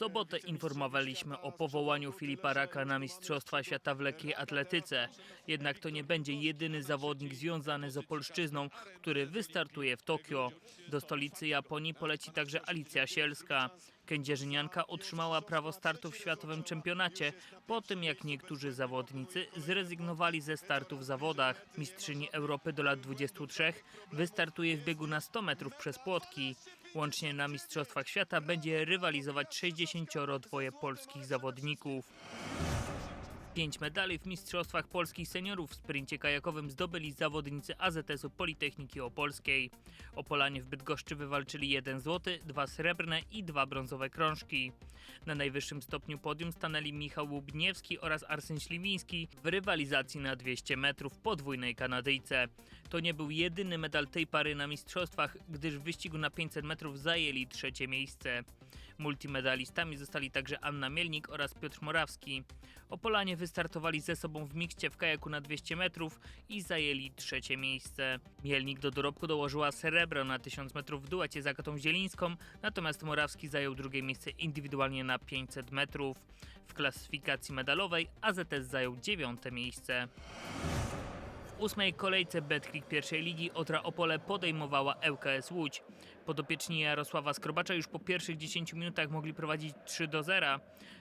sobotę informowaliśmy o powołaniu Filipa Raka na Mistrzostwa Świata w lekkiej atletyce. Jednak to nie będzie jedyny zawodnik związany z Opolszczyzną, który wystartuje w Tokio. Do stolicy Japonii poleci także Alicja Sielska. Kędzierzynianka otrzymała prawo startu w światowym czempionacie po tym, jak niektórzy zawodnicy zrezygnowali ze startu w zawodach. Mistrzyni Europy do lat 23 wystartuje w biegu na 100 metrów przez płotki. Łącznie na Mistrzostwach Świata będzie rywalizować 62 polskich zawodników. Pięć medali w Mistrzostwach Polskich Seniorów w sprincie kajakowym zdobyli zawodnicy AZS-u Politechniki Opolskiej. Opolanie w Bydgoszczy wywalczyli jeden złoty, dwa srebrne i dwa brązowe krążki. Na najwyższym stopniu podium stanęli Michał Łubniewski oraz Arsен Śliwiński w rywalizacji na 200 metrów podwójnej Kanadyjce. To nie był jedyny medal tej pary na mistrzostwach, gdyż w wyścigu na 500 metrów zajęli trzecie miejsce. Multimedalistami zostali także Anna Mielnik oraz Piotr Morawski. Opolanie wystartowali ze sobą w mikście w kajaku na 200 metrów i zajęli trzecie miejsce. Mielnik do dorobku dołożyła srebro na 1000 metrów w duecie z Agatą Zielińską, natomiast Morawski zajął drugie miejsce indywidualnie na 500 metrów. W klasyfikacji medalowej AZS zajął dziewiąte miejsce. Ósmej kolejce Betclick pierwszej ligi Odra Opole podejmowała ŁKS Łódź. Podopieczni Jarosława Skrobacza już po pierwszych 10 minutach mogli prowadzić 3 do 0.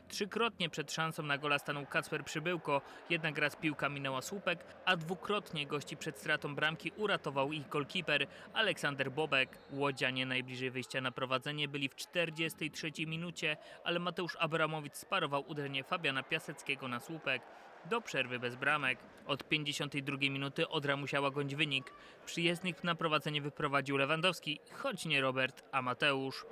Trzykrotnie przed szansą na gola stanął Kacper Przybyłko, jednak raz piłka minęła słupek, a dwukrotnie gości przed stratą bramki uratował ich golkiper Aleksander Bobek. Łodzianie najbliżej wyjścia na prowadzenie byli w 43 minucie, ale Mateusz Abramowicz sparował uderzenie Fabiana Piaseckiego na słupek. Do przerwy bez bramek. Od 52 minuty Odra musiała gonić wynik. Przyjezdnych na prowadzenie wyprowadził Lewandowski, choć nie Robert, a Mateusz.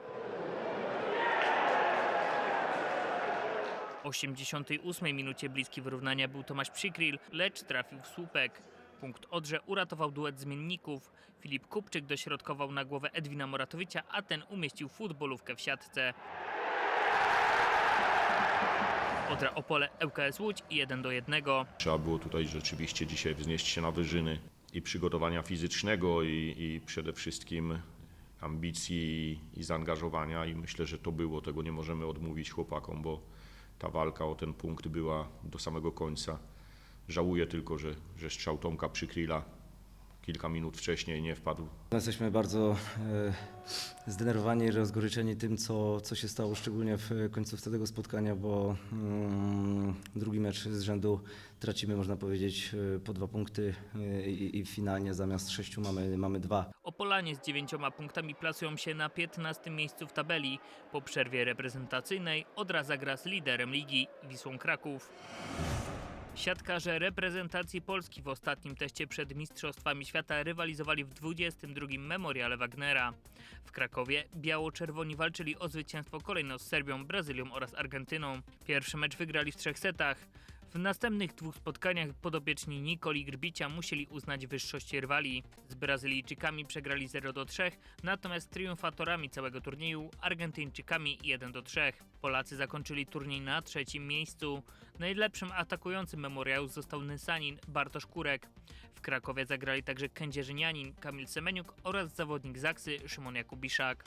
W 88 minucie bliski wyrównania był Tomasz Przykryl, lecz trafił w słupek. Punkt Odrze uratował duet zmienników. Filip Kupczyk dośrodkował na głowę Edwina Moratowicza, a ten umieścił futbolówkę w siatce. Odra Opole, ŁKS Łódź 1 do 1. Trzeba było tutaj rzeczywiście dzisiaj wznieść się na wyżyny i przygotowania fizycznego i, i przede wszystkim ambicji i zaangażowania i myślę, że to było, tego nie możemy odmówić chłopakom, bo ta walka o ten punkt była do samego końca. Żałuję tylko, że, że strzał Tomka Przykryla kilka minut wcześniej nie wpadł Jesteśmy bardzo e, zdenerwowani i rozgoryczeni tym, co, co się stało, szczególnie w końcówce tego spotkania, bo mm, drugi mecz z rzędu tracimy, można powiedzieć, e, po dwa punkty e, i, i finalnie zamiast sześciu mamy, mamy dwa. Opolanie z dziewięcioma punktami plasują się na 15 miejscu w tabeli. Po przerwie reprezentacyjnej Odra zagra z liderem ligi Wisłą Kraków. Siatkarze reprezentacji Polski w ostatnim teście przed Mistrzostwami Świata rywalizowali w 22. Memoriale Wagnera. W Krakowie biało-czerwoni walczyli o zwycięstwo kolejno z Serbią, Brazylią oraz Argentyną. Pierwszy mecz wygrali w trzech setach. W następnych dwóch spotkaniach podopieczni Nikoli Grbicia musieli uznać wyższość rywali. Z Brazylijczykami przegrali 0 do 3, natomiast triumfatorami całego turnieju Argentyńczykami 1 do 3. Polacy zakończyli turniej na trzecim miejscu. Najlepszym atakującym memoriału został Nysanin Bartosz Kurek. W Krakowie zagrali także kędzierzynianin Kamil Semeniuk oraz zawodnik Zaksy Szymon Jakubiszak.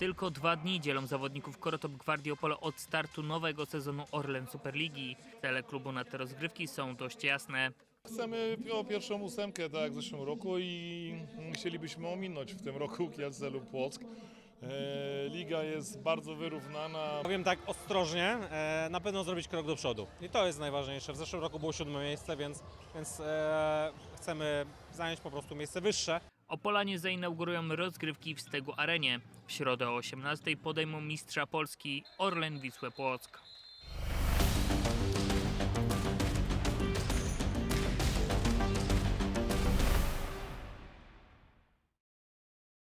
Tylko dwa dni dzielą zawodników Korotop Gwardii Opole od startu nowego sezonu Orlen Superligi. Cele klubu na te rozgrywki są dość jasne. Chcemy o pierwszą ósemkę, tak jak w zeszłym roku i chcielibyśmy ominąć w tym roku Kielce lub Płock. E, Liga jest bardzo wyrównana. Powiem tak ostrożnie, e, na pewno zrobić krok do przodu. I to jest najważniejsze. W zeszłym roku było siódme miejsce, więc, więc e, chcemy zająć po prostu miejsce wyższe. Opolanie zainaugurują rozgrywki w Stegu Arenie. W środę o 18 podejmą mistrza Polski Orlen Wisłę Płock.